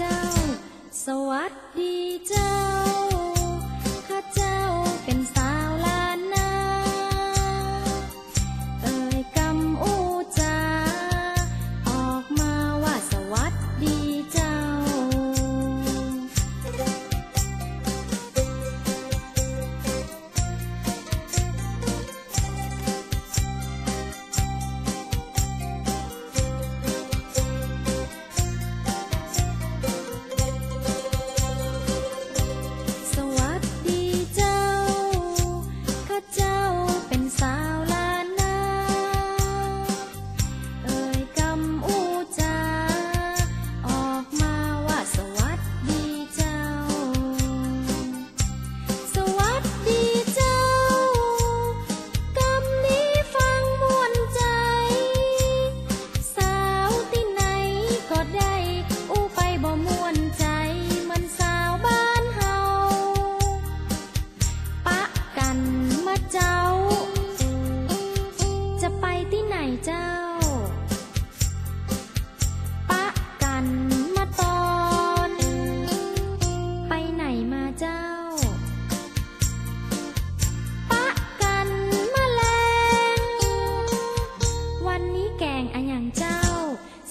จ้า สวัสดีเจ้าข้าเจ้า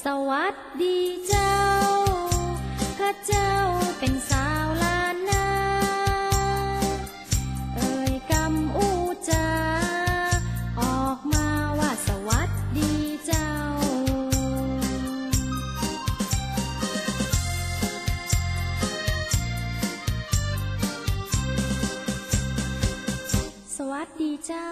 สวัสดีเจ้า ข้าเจ้าเป็นสาวลานนา เอ่ยกำอูจา ออกมาว่าสวัสดีเจ้า สวัสดีเจ้า